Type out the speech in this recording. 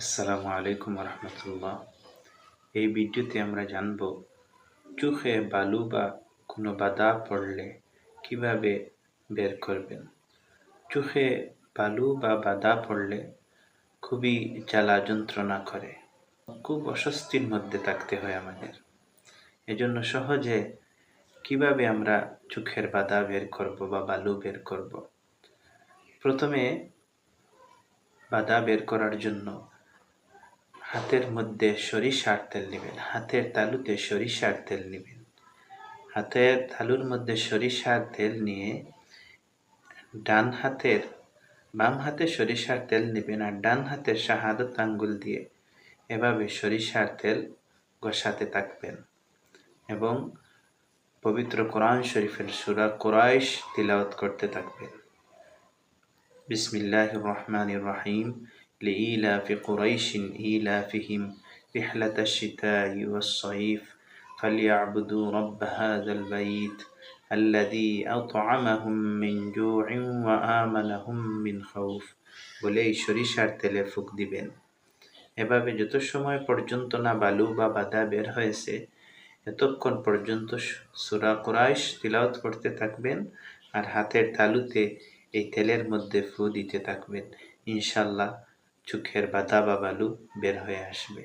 আসসালামু আলাইকুম রহমতুল্লাহ এই ভিডিওতে আমরা জানব, চোখে বালু বা কোনো বাধা পড়লে কীভাবে বের করবেন? চোখে বালু বা বাধা পড়লে খুবই জ্বালা যন্ত্রণা করে। খুব অস্বস্তির মধ্যে থাকতে হয় আমাদের। এজন্য সহজে কীভাবে আমরা চোখের বাধা বের করব বা বালু বের করব? প্রথমে বাধা বের করার জন্য হাতের মধ্যে সরিষার তেল নেবেন, হাতের তালুতে সরিষার তেল নেবেন। হাতের তালুর মধ্যে সরিষার তেল নিয়ে ডান হাতের, বাম হাতে সরিষার তেল নেবেন আর ডান হাতের শাহাদত আঙ্গুল দিয়ে এভাবে সরিষার তেল ঘষাতে থাকবেন এবং পবিত্র কোরআন শরীফের সুরা কোরআশ তিলাওয়াত করতে থাকবেন। বিসমিল্লাহ রহমান রহিম। لإيلاف قريش إيلافهم رحلة الشتاء والصيف فليعبدوا رب هذا البيت الذي أطعمهم من جوع وآمنهم من خوف বলে এই সরিষার তেলে ফুক দিবেন এভাবে যত সময় পর্যন্ত না বালু বা বাধা বের হয়েছে এতক্ষণ পর্যন্ত সুরা কুরাইশ তিলাওত করতে থাকবেন আর হাতের তালুতে এই তেলের মধ্যে ফু দিতে থাকবেন ইনশাল্লাহ চোখের বাধা বা বালু বের হয়ে আসবে।